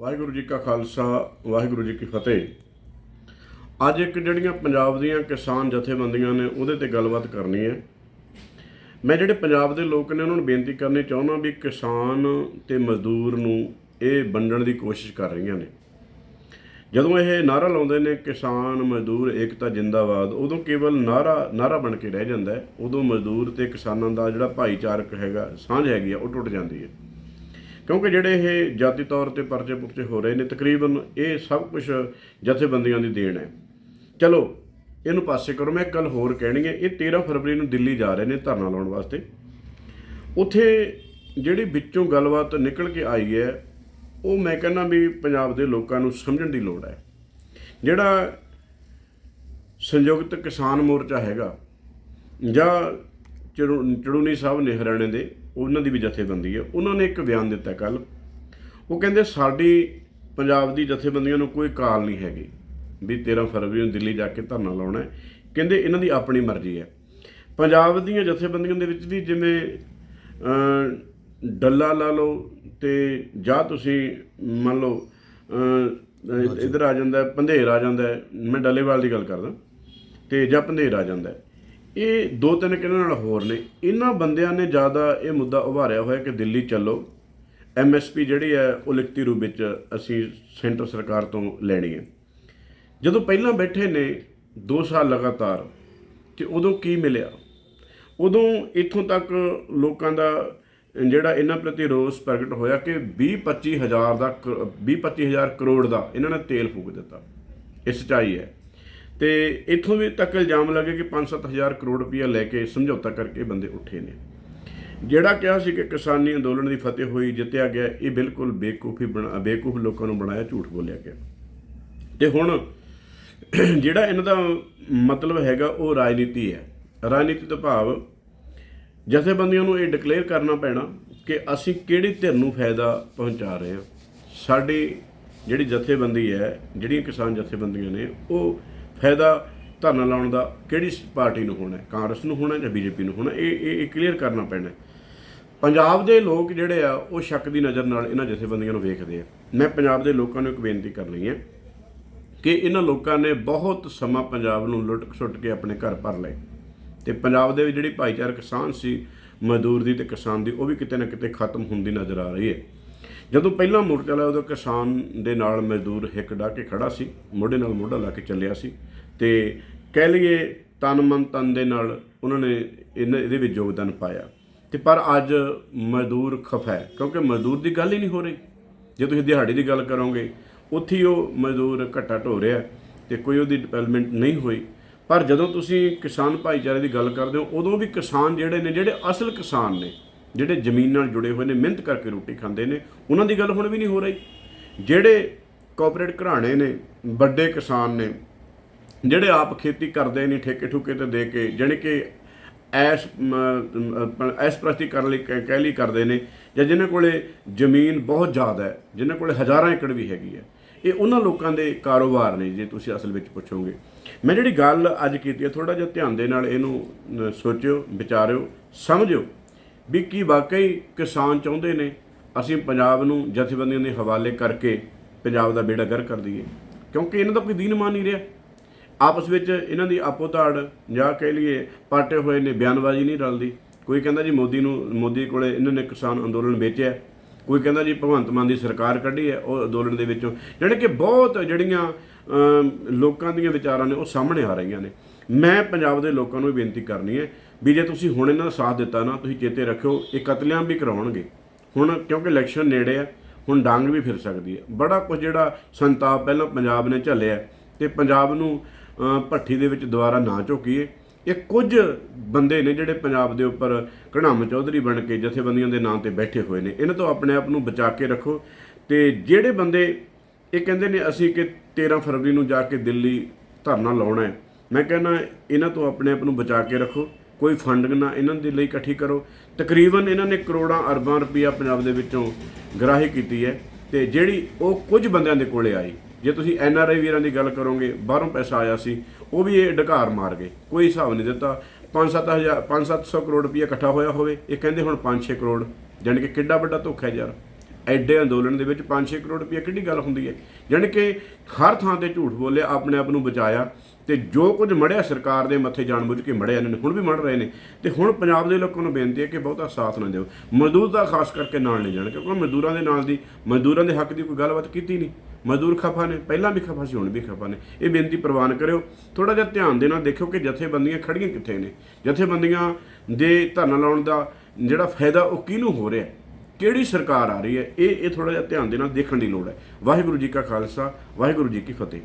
ਵਾਹਿਗੁਰੂ ਜੀ ਕਾ ਖਾਲਸਾ, ਵਾਹਿਗੁਰੂ ਜੀ ਕੀ ਫਤਿਹ। ਅੱਜ ਇੱਕ ਜਿਹੜੀਆਂ ਪੰਜਾਬ ਦੀਆਂ ਕਿਸਾਨ ਜਥੇਬੰਦੀਆਂ ਨੇ, ਉਹਦੇ ਤੇ ਗੱਲਬਾਤ ਕਰਨੀ ਹੈ। ਮੈਂ ਜਿਹੜੇ ਪੰਜਾਬ ਦੇ ਲੋਕ ਨੇ, ਉਹਨਾਂ ਨੂੰ ਬੇਨਤੀ ਕਰਨੀ ਚਾਹੁੰਦਾ ਵੀ ਕਿਸਾਨ ਤੇ ਮਜ਼ਦੂਰ ਨੂੰ ਇਹ ਵੰਡਣ ਦੀ ਕੋਸ਼ਿਸ਼ ਕਰ ਰਹੀਆਂ ਨੇ। ਜਦੋਂ ਇਹ ਨਾਰਾ ਲਾਉਂਦੇ ਨੇ, ਕਿਸਾਨ, ਮਜ਼ਦੂਰ, ਏਕਤਾ, ਜਿੰਦਾਬਾਦ, ਉਦੋਂ ਕੇਵਲ ਨਾਰਾ ਨਾਰਾ ਬਣ ਕੇ ਰਹਿ ਜਾਂਦਾ ਹੈ। ਉਦੋਂ ਮਜ਼ਦੂਰ ਤੇ ਕਿਸਾਨਾਂ ਦਾ ਜਿਹੜਾ ਭਾਈਚਾਰਕ ਹੈਗਾ, ਸਾਂਝ ਹੈਗੀ ਆ ਉਹ ਟੁੱਟ ਜਾਂਦੀ ਹੈ। ਕਿਉਂਕਿ ਜਿਹੜੇ ਇਹ ਜਾਤੀ ਤੌਰ ਤੇ ਪਰਚੇ ਪੁਰਚੇ ਹੋ ਰਹੇ ਨੇ, ਤਕਰੀਬਨ ਇਹ ਸਭ ਕੁਝ ਜਥੇਬੰਦੀਆਂ ਦੀ ਦੇਣ ਹੈ। ਚਲੋ, ਇਹਨੂੰ ਪਾਸੇ ਕਰੋ, ਮੈਂ ਇੱਕ ਹੋਰ ਕਹਿਣੀ ਹੈ। ਇਹ 13 ਫਰਵਰੀ ਨੂੰ ਦਿੱਲੀ ਜਾ ਰਹੇ ਨੇ ਧਰਨਾ ਲਾਉਣ ਵਾਸਤੇ। ਉੱਥੇ ਜਿਹੜੀ ਵਿੱਚੋਂ ਗੱਲਬਾਤ ਨਿਕਲ ਕੇ ਆਈ ਹੈ, ਉਹ ਮੈਂ ਕਹਿੰਦਾ ਵੀ ਪੰਜਾਬ ਦੇ ਲੋਕਾਂ ਨੂੰ ਸਮਝਣ ਦੀ ਲੋੜ ਹੈ। ਜਿਹੜਾ ਸੰਯੁਕਤ ਕਿਸਾਨ ਮੋਰਚਾ ਹੈਗਾ ਜਾਂ ਚੜੂ ਚੜੂਨੀ ਸਾਹਿਬ ਨੇ ਹਰਿਆਣੇ ਦੇ ਉਹਨਾਂ ਦੀ ਵੀ ਜਥੇਬੰਦੀ ਹੈ। ਉਹਨਾਂ ਨੇ ਇੱਕ ਬਿਆਨ ਦਿੱਤਾ ਕੱਲ ਉਹ ਕਹਿੰਦੇ ਸਾਡੀ ਪੰਜਾਬ ਦੀ ਜਥੇਬੰਦੀਆਂ ਨੂੰ ਕੋਈ ਕਾਲ ਨਹੀਂ ਹੈਗੀ ਵੀ 13 ਫਰਵਰੀ ਨੂੰ ਦਿੱਲੀ ਜਾ ਕੇ ਧਰਨਾ ਲਾਉਣਾ ਹੈ। ਕਹਿੰਦੇ ਇਹਨਾਂ ਦੀ ਆਪਣੀ ਮਰਜ਼ੀ ਹੈ। ਪੰਜਾਬ ਦੀਆਂ ਜਥੇਬੰਦੀਆਂ ਦੇ ਵਿੱਚ ਵੀ ਜਿਵੇਂ ਡੱਲਾ ਲਾ ਲਓ ਤੇ ਜਾਂ ਤੁਸੀਂ ਮੰਨ ਲਓ ਇੱਧਰ ਆ ਜਾਂਦਾ ਪੰਧੇਰ ਆ ਜਾਂਦਾ ਮੈਂ ਡੱਲੇਵਾਲ ਦੀ ਗੱਲ ਕਰਦਾ। ਤੇ ਜਾਂ ਪੰਧੇਰ ਆ ਜਾਂਦਾ। ਇਹ ਦੋ ਤਿੰਨ ਕਿਹਨਾਂ ਨਾਲ ਹੋਰ ਨੇ? ਇਹਨਾਂ ਬੰਦਿਆਂ ਨੇ ਜ਼ਿਆਦਾ ਇਹ ਮੁੱਦਾ ਉਭਾਰਿਆ ਹੋਇਆ ਕਿ ਦਿੱਲੀ ਚੱਲੋ। ਐਮਐਸਪੀ ਜਿਹੜੀ ਹੈ, ਉਹ ਲਿਖਤੀ ਰੂਪ ਵਿੱਚ ਅਸੀਂ ਸੈਂਟਰ ਸਰਕਾਰ ਤੋਂ ਲੈਣੀ ਹੈ। ਜਦੋਂ ਪਹਿਲਾਂ ਬੈਠੇ ਨੇ 2 ਸਾਲ ਲਗਾਤਾਰ, ਤੇ ਉਦੋਂ ਕੀ ਮਿਲਿਆ? ਉਦੋਂ ਇੱਥੋਂ ਤੱਕ ਲੋਕਾਂ ਦਾ ਜਿਹੜਾ ਇਹਨਾਂ ਪ੍ਰਤੀ ਰੋਸ ਪ੍ਰਗਟ ਹੋਇਆ ਕਿ 20 25 ਹਜ਼ਾਰ ਦਾ 20 25 ਹਜ਼ਾਰ ਕਰੋੜ ਦਾ ਇਹਨਾਂ ਨੇ ਤੇਲ ਫੂਕ ਦਿੱਤਾ। ਇਹ ਸੱਚਾਈ ਹੈ। ਤੇ ਇੱਥੋਂ ਵੀ ਤੱਕ ਇਲਜ਼ਾਮ ਲੱਗੇ ਕਿ 5-7 ਹਜ਼ਾਰ ਕਰੋੜ ਰੁਪਇਆ ਲੈ ਕੇ ਸਮਝੌਤਾ ਕਰਕੇ ਬੰਦੇ ਉੱਠੇ ਨੇ। ਜਿਹੜਾ ਕਿਹਾ ਸੀ ਕਿ ਕਿਸਾਨੀ ਅੰਦੋਲਨ ਦੀ ਫਤਿਹ ਹੋਈ, ਜਿੱਤਿਆ ਗਿਆ, ਇਹ ਬਿਲਕੁਲ ਬੇਕੂਫੀ ਬਣਾ, ਬੇਕੂਫ ਲੋਕਾਂ ਨੂੰ ਬਣਾਇਆ, ਝੂਠ ਬੋਲਿਆ ਗਿਆ। ਤੇ ਹੁਣ ਜਿਹੜਾ ਇਹਨਾਂ ਦਾ ਮਤਲਬ ਹੈਗਾ, ਉਹ ਰਾਜਨੀਤੀ ਹੈ। ਰਾਜਨੀਤੀ ਤੋਂ ਭਾਵ ਜਥੇਬੰਦੀਆਂ ਨੂੰ ਇਹ ਡਿਕਲੇਅਰ ਕਰਨਾ ਪੈਣਾ ਕਿ ਅਸੀਂ ਕਿਹੜੀ ਧਿਰ ਨੂੰ ਫਾਇਦਾ ਪਹੁੰਚਾ ਰਹੇ ਹਾਂ। ਸਾਡੀ ਜਿਹੜੀ ਜਥੇਬੰਦੀ ਹੈ, ਜਿਹੜੀਆਂ ਕਿਸਾਨ ਜਥੇਬੰਦੀਆਂ ਨੇ, ਉਹ ਫਾਇਦਾ ਧਰਨਾ ਲਾਉਣ ਦਾ ਕਿਹੜੀ ਪਾਰਟੀ ਨੂੰ ਹੋਣਾ ਹੈ? ਕਾਂਗਰਸ ਨੂੰ ਹੋਣਾ ਜਾਂ ਬੀਜੇਪੀ ਨੂੰ ਹੋਣਾ ਇਹ ਇਹ ਕਲੀਅਰ ਕਰਨਾ ਪੈਣਾ ਪੰਜਾਬ ਦੇ ਲੋਕ ਜਿਹੜੇ ਆ, ਉਹ ਸ਼ੱਕ ਦੀ ਨਜ਼ਰ ਨਾਲ ਇਹਨਾਂ ਜਥੇਬੰਦੀਆਂ ਨੂੰ ਵੇਖਦੇ ਆ। ਮੈਂ ਪੰਜਾਬ ਦੇ ਲੋਕਾਂ ਨੂੰ ਇੱਕ ਬੇਨਤੀ ਕਰਨੀ ਹੈ ਕਿ ਇਹਨਾਂ ਲੋਕਾਂ ਨੇ ਬਹੁਤ ਸਮਾਂ ਪੰਜਾਬ ਨੂੰ ਲੁੱਟ ਸੁੱਟ ਕੇ ਆਪਣੇ ਘਰ ਭਰ ਲਏ। ਤੇ ਪੰਜਾਬ ਦੇ ਜਿਹੜੀ ਭਾਈਚਾਰਕ ਸਾਂਝ ਸੀ, ਮਜ਼ਦੂਰ ਦੀ ਤੇ ਕਿਸਾਨ ਦੀ, ਉਹ ਵੀ ਕਿਤੇ ਨਾ ਕਿਤੇ ਖਤਮ ਹੁੰਦੀ ਨਜ਼ਰ ਆ ਰਹੀ ਹੈ। ਜਦੋਂ ਪਹਿਲਾਂ ਮੋਰਚਾ ਲਾਇਆ ਉਦੋਂ ਕਿਸਾਨ ਦੇ ਨਾਲ ਮਜ਼ਦੂਰ ਹਿੱਕ ਡਾ ਕੇ ਖੜਾ ਸੀ, ਮੋਢੇ ਨਾਲ ਮੋਢਾ ਲਾ ਕੇ ਚੱਲਿਆ ਸੀ। ਤੇ ਕਹਿ ਲਈਏ ਤਨ ਮਨ ਤਨ ਦੇ ਨਾਲ ਉਹਨਾਂ ਨੇ ਇਹਨਾਂ- ਇਹਦੇ ਵਿੱਚ ਯੋਗਦਾਨ ਪਾਇਆ। ਤੇ ਪਰ ਅੱਜ ਮਜ਼ਦੂਰ ਖਫਾ ਹੈ, ਕਿਉਂਕਿ ਮਜ਼ਦੂਰ ਦੀ ਗੱਲ ਹੀ ਨਹੀਂ ਹੋ ਰਹੀ। ਜੇ ਤੁਸੀਂ ਦਿਹਾੜੀ ਦੀ ਗੱਲ ਕਰੋਗੇ, ਉੱਥੇ ਹੀ ਉਹ ਮਜ਼ਦੂਰ ਘੱਟਾ ਢੋ ਰਿਹਾ ਤੇ ਕੋਈ ਉਹਦੀ ਡਿਵੈਲਪਮੈਂਟ ਨਹੀਂ ਹੋਈ। ਪਰ ਜਦੋਂ ਤੁਸੀਂ ਕਿਸਾਨ ਭਾਈਚਾਰੇ ਦੀ ਗੱਲ ਕਰਦੇ ਹੋ, ਉਦੋਂ ਵੀ ਕਿਸਾਨ ਜਿਹੜੇ ਨੇ, ਜਿਹੜੇ ਅਸਲ ਕਿਸਾਨ ਨੇ ਜਿਹੜੇ ਜ਼ਮੀਨ ਨਾਲ ਜੁੜੇ ਹੋਏ ਨੇ, ਮਿਹਨਤ ਕਰਕੇ ਰੋਟੀ ਖਾਂਦੇ ਨੇ, ਉਹਨਾਂ ਦੀ ਗੱਲ ਹੁਣ ਵੀ ਨਹੀਂ ਹੋ ਰਹੀ। ਜਿਹੜੇ ਕਾਰਪੋਰੇਟ ਘਰਾਣੇ ਨੇ, ਵੱਡੇ ਕਿਸਾਨ ਨੇ, ਜਿਹੜੇ ਆਪ ਖੇਤੀ ਕਰਦੇ ਨੇ ਠੇਕੇ ਠੁਕੇ ਤੇ ਦੇ ਕੇ, ਜਾਣੀ ਕਿ ਐਸ ਐਸ ਪ੍ਰਸਤੀ ਕਰਨ ਲਈ ਕਹਿ ਕਹਿ ਲਈ ਕਰਦੇ ਨੇ, ਜਾਂ ਜਿਨ੍ਹਾਂ ਕੋਲੇ ਜ਼ਮੀਨ ਬਹੁਤ ਜ਼ਿਆਦਾ ਹੈ, ਜਿਨ੍ਹਾਂ ਕੋਲੇ ਹਜ਼ਾਰਾਂ ਏਕੜ ਵੀ ਹੈਗੀ ਹੈ, ਇਹ ਉਹਨਾਂ ਲੋਕਾਂ ਦੇ ਕਾਰੋਬਾਰ ਨੇ, ਜੇ ਤੁਸੀਂ ਅਸਲ ਵਿੱਚ ਪੁੱਛੋਗੇ। ਮੈਂ ਜਿਹੜੀ ਗੱਲ ਅੱਜ ਕੀਤੀ ਹੈ ਥੋੜਾ ਜਿਹਾ ਧਿਆਨ ਦੇ ਨਾਲ ਇਹਨੂੰ ਸੋਚਿਓ, ਵਿਚਾਰਿਓ, ਸਮਝਿਓ। ਵੀ ਕੀ ਵਾਕਈ ਕਿਸਾਨ ਚਾਹੁੰਦੇ ਨੇ? ਅਸੀਂ ਪੰਜਾਬ ਨੂੰ ਜਥੇਬੰਦੀਆਂ ਦੇ ਹਵਾਲੇ ਕਰਕੇ ਪੰਜਾਬ ਦਾ ਬੇੜਾ ਗਰ ਕਰ ਦਈਏ। ਕਿਉਂਕਿ ਇਹਨਾਂ ਦਾ ਕੋਈ ਦੀਨ ਮਾਨ ਨਹੀਂ ਰਿਹਾ। ਆਪਸ ਵਿੱਚ ਇਹਨਾਂ ਦੀ ਆਪੋ ਤਾੜ ਜਾਂ ਕਹਿ ਲਈਏ ਪਾਟੇ ਹੋਏ ਨੇ, ਬਿਆਨਬਾਜ਼ੀ ਨਹੀਂ ਰਲਦੀ। ਕੋਈ ਕਹਿੰਦਾ ਜੀ ਮੋਦੀ ਨੂੰ, ਮੋਦੀ ਕੋਲੇ ਇਹਨਾਂ ਨੇ ਕਿਸਾਨ ਅੰਦੋਲਨ ਵੇਚਿਆ। ਕੋਈ ਕਹਿੰਦਾ ਜੀ ਭਗਵੰਤ ਮਾਨ ਦੀ ਸਰਕਾਰ ਕੱਢੀ ਹੈ, ਉਹ ਅੰਦੋਲਨ ਦੇ ਵਿੱਚੋਂ। ਜਿਹੜੇ ਕਿ ਬਹੁਤ ਜਿਹੜੀਆਂ ਲੋਕਾਂ ਦੀਆਂ ਵਿਚਾਰਾਂ ਨੇ ਉਹ ਸਾਹਮਣੇ ਆ ਰਹੀਆਂ ਨੇ। ਮੈਂ ਪੰਜਾਬ ਦੇ ਲੋਕਾਂ ਨੂੰ ਵੀ ਬੇਨਤੀ ਕਰਨੀ ਹੈ ਵੀ ਜੇ ਤੁਸੀਂ ਹੁਣ ਇਹਨਾਂ ਦਾ ਸਾਥ ਦਿੱਤਾ ਨਾ, ਤੁਸੀਂ ਚੇਤੇ ਰੱਖਿਓ, ਇਹ ਕਤਲੇਆਮ ਵੀ ਕਰਾਉਣਗੇ। ਹੁਣ ਕਿਉਂਕਿ ਇਲੈਕਸ਼ਨ ਨੇੜੇ ਆ, ਹੁਣ ਡਾਂਗ ਵੀ ਫਿਰ ਸਕਦੀ ਹੈ। ਬੜਾ ਕੁਝ ਜਿਹੜਾ ਸੰਤਾਪ ਪਹਿਲਾਂ ਪੰਜਾਬ ਨੇ ਝੱਲਿਆ ਤੇ ਪੰਜਾਬ ਨੂੰ ਭੱਠੀ ਦੇ ਵਿੱਚ ਦੁਬਾਰਾ ਨਾ ਝੋਕੀਏ। ਇਹ ਕੁਝ ਬੰਦੇ ਨੇ ਜਿਹੜੇ ਪੰਜਾਬ ਦੇ ਉੱਪਰ ਘਣਾਮ ਚੌਧਰੀ ਬਣ ਕੇ ਜਥੇਬੰਦੀਆਂ ਦੇ ਨਾਂ ਤੇ ਬੈਠੇ ਹੋਏ ਨੇ, ਇਹਨਾਂ ਤੋਂ ਆਪਣੇ ਆਪ ਨੂੰ ਬਚਾ ਕੇ ਰੱਖੋ। ਤੇ ਜਿਹੜੇ ਬੰਦੇ, ਇਹ ਕਹਿੰਦੇ ਨੇ ਅਸੀਂ ਕਿ 13 ਫਰਵਰੀ ਨੂੰ ਜਾ ਕੇ ਦਿੱਲੀ ਧਰਨਾ ਲਾਉਣਾ ਹੈ ਮੈਂ ਕਹਿੰਦਾ ਇਹਨਾਂ ਤੋਂ ਆਪਣੇ ਆਪ ਨੂੰ ਬਚਾ ਕੇ ਰੱਖੋ, ਕੋਈ ਫੰਡ ਨਾ ਇਹਨਾਂ ਦੇ ਲਈ ਇਕੱਠੀ ਕਰੋ। ਤਕਰੀਬਨ ਇਹਨਾਂ ਨੇ ਕਰੋੜਾਂ ਅਰਬਾਂ ਰੁਪਈਆ ਪੰਜਾਬ ਦੇ ਵਿੱਚੋਂ ਗ੍ਰਾਹੀ ਕੀਤੀ ਹੈ ਤੇ ਜਿਹੜੀ ਉਹ ਕੁਝ ਬੰਦਿਆਂ ਦੇ ਕੋਲੇ ਆਈ। ਜੇ ਤੁਸੀਂ ਐਨ ਆਰ ਆਈ ਵੀਰਾਂ ਦੀ ਗੱਲ ਕਰੋਗੇ, ਬਾਹਰੋਂ ਪੈਸਾ ਆਇਆ ਸੀ, ਉਹ ਵੀ ਇਹ ਢਕਾਰ ਮਾਰ ਗਏ। ਕੋਈ ਹਿਸਾਬ ਨਹੀਂ ਦਿੱਤਾ। 5-7000 5-700 ਕਰੋੜ ਰੁਪਈਆ ਇਕੱਠਾ ਹੋਇਆ ਹੋਵੇ, ਇਹ ਕਹਿੰਦੇ ਹੁਣ 5-6 ਕਰੋੜ। ਜਾਣੀ ਕਿ ਕਿੱਡਾ ਵੱਡਾ ਧੋਖਾ ਯਾਰ। ਐਡੇ ਅੰਦੋਲਨ ਦੇ ਵਿੱਚ 5-6 ਕਰੋੜ ਰੁਪਏ ਕਿੱਡੀ ਗੱਲ ਹੁੰਦੀ ਹੈ? ਜਾਣੀ ਕਿ ਹਰ ਥਾਂ ਤੇ ਝੂਠ ਬੋਲਿਆ, ਆਪਣੇ ਆਪ ਨੂੰ ਬਚਾਇਆ ਤੇ ਜੋ ਕੁਝ ਮੜਿਆ ਸਰਕਾਰ ਦੇ ਮੱਥੇ ਜਾਣਬੁੱਝ ਕੇ ਮੜਿਆ ਇਹਨਾਂ ਨੇ, ਹੁਣ ਵੀ ਮੜ ਰਹੇ ਨੇ। ਤੇ ਹੁਣ ਪੰਜਾਬ ਦੇ ਲੋਕਾਂ ਨੂੰ ਬੇਨਤੀ ਹੈ ਕਿ ਬਹੁਤਾ ਸਾਥ ਨਾ ਦਿਓ। ਮਜ਼ਦੂਰ ਦਾ ਖਾਸ ਕਰਕੇ ਨਾਲ ਨਹੀਂ ਜਾਣ, ਕਿਉਂਕਿ ਮਜ਼ਦੂਰਾਂ ਦੇ ਨਾਲ ਦੀ, ਮਜ਼ਦੂਰਾਂ ਦੇ ਹੱਕ ਦੀ ਕੋਈ ਗੱਲਬਾਤ ਕੀਤੀ ਨਹੀਂ। ਮਜ਼ਦੂਰ ਖਫਾ ਨੇ, ਪਹਿਲਾਂ ਵੀ ਖਫਾ ਸੀ, ਹੁਣ ਵੀ ਖਫਾ ਨੇ। ਇਹ ਬੇਨਤੀ ਪ੍ਰਵਾਨ ਕਰਿਓ। ਥੋੜਾ ਜਿਹਾ ਧਿਆਨ ਦੇ ਨਾਲ ਦੇਖਿਓ ਕਿ ਜਥੇਬੰਦੀਆਂ ਖੜੀਆਂ ਕਿੱਥੇ ਨੇ। ਜਥੇਬੰਦੀਆਂ ਦੇ ਧਰਨਾ ਲਾਉਣ ਦਾ ਜਿਹੜਾ ਫਾਇਦਾ ਉਹ ਕਿਹਨੂੰ ਹੋ ਰਿਹਾ? ਕਿਹੜੀ ਸਰਕਾਰ ਆ ਰਹੀ ਹੈ, ਇਹ ਇਹ ਥੋੜਾ ਜਿਹਾ ਧਿਆਨ ਦੇ ਨਾਲ ਦੇਖਣ ਦੀ ਲੋੜ ਹੈ। ਵਾਹਿਗੁਰੂ ਜੀ ਕਾ ਖਾਲਸਾ, ਵਾਹਿਗੁਰੂ ਜੀ ਕੀ ਫਤਿਹ।